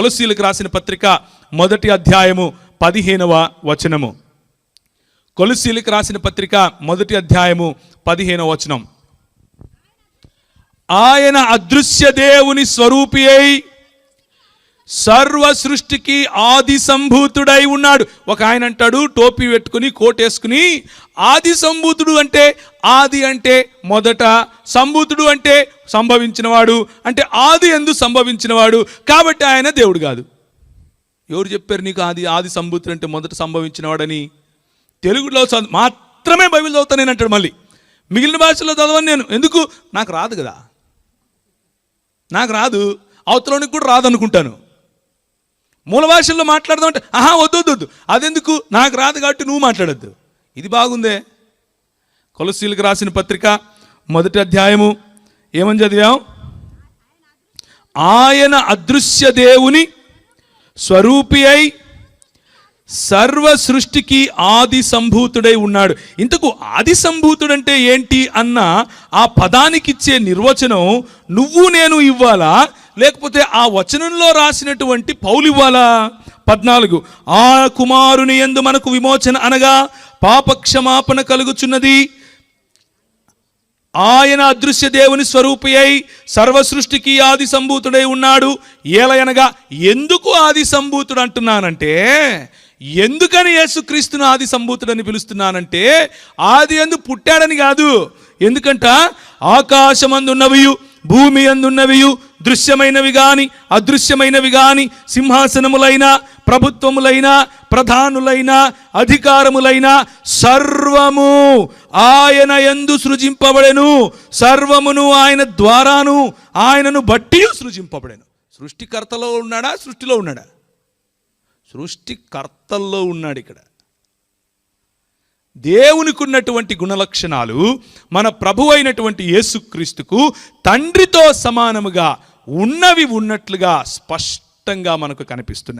కొలసీలకు రాసిన పత్రిక మొదటి అధ్యాయము పదిహేనవ వచనము. కొలసీలకు రాసిన పత్రిక మొదటి అధ్యాయము పదిహేనవ వచనం. ఆయన అదృశ్య దేవుని స్వరూపి అయి సర్వ సృష్టికి ఆది సంభూతుడై ఉన్నాడు. ఒక ఆయన అంటాడు టోపీ పెట్టుకుని కోటేసుకుని ఆది సంభూతుడు అంటే ఆది అంటే మొదట సంభూతుడు అంటే సంభవించినవాడు అంటే ఆది ఎందు సంభవించినవాడు కాబట్టి ఆయన దేవుడు కాదు. ఎవరు చెప్పారు నీకు ఆది ఆది సంభూతుడు అంటే మొదట సంభవించినవాడని? తెలుగులో మాత్రమే బైబిల్ చదువుతాను నేను అంటాడు మళ్ళీ. మిగిలిన భాషలో చదవను నేను. ఎందుకు? నాకు రాదు కదా. నాకు రాదు. అవతలోనికి కూడా రాదనుకుంటాను. మూల భాషల్లో మాట్లాడదాం అంటే ఆహా వద్దు వద్దు వద్దు. అదెందుకు? నాకు రాదు కాబట్టి నువ్వు మాట్లాడద్దు. ఇది బాగుందే. కొలసీలకు రాసిన పత్రిక మొదటి అధ్యాయము ఏమని చదివాం ఆయన అదృశ్య దేవుని స్వరూపి అయి సర్వ సృష్టికి ఆది సంభూతుడై ఉన్నాడు. ఇంతకు ఆది సంభూతుడంటే ఏంటి అన్న ఆ పదానికిచ్చే నిర్వచనం నువ్వు నేను ఇవ్వాలా? లేకపోతే ఆ వచనంలో రాసినటువంటి పౌలు ఇవ్వాలా? పద్నాలుగు. ఆ కుమారుని ఎందు మనకు విమోచన అనగా పాపక్షమాపణ కలుగుచున్నది. ఆయన అదృశ్య దేవుని స్వరూపి అయి సర్వ సృష్టికి ఆది సంభూతుడై ఉన్నాడు. ఏలయనగా ఎందుకు ఆది సంభూతుడు అంటున్నానంటే ఎందుకని యేసుక్రీస్తును ఆది సంభూతుడని పిలుస్తున్నానంటే ఆది ఎందు పుట్టాడని కాదు. ఎందుకంట ఆకాశమందున్నవియు భూమి అందున్నవియు దృశ్యమైనవి గాని అదృశ్యమైనవి గాని సింహాసనములైన ప్రభుత్వములైన ప్రధానులైన అధికారములైన సర్వము ఆయన ఎందు సృజింపబడెను. సర్వమును ఆయన ద్వారాను ఆయనను బట్టి సృజింపబడెను. సృష్టికర్తలో ఉన్నాడా? సృష్టిలో ఉన్నాడా? సృష్టికర్తల్లో ఉన్నాడు ఇక్కడ. దేవునికి ఉన్నటువంటి గుణలక్షణాలు మన ప్రభు అయినటువంటి యేసుక్రీస్తుకు తండ్రితో సమానముగా ఉన్నవి ఉన్నట్లుగా స్పష్టంగా మనకు కనిపిస్తున్నాయి.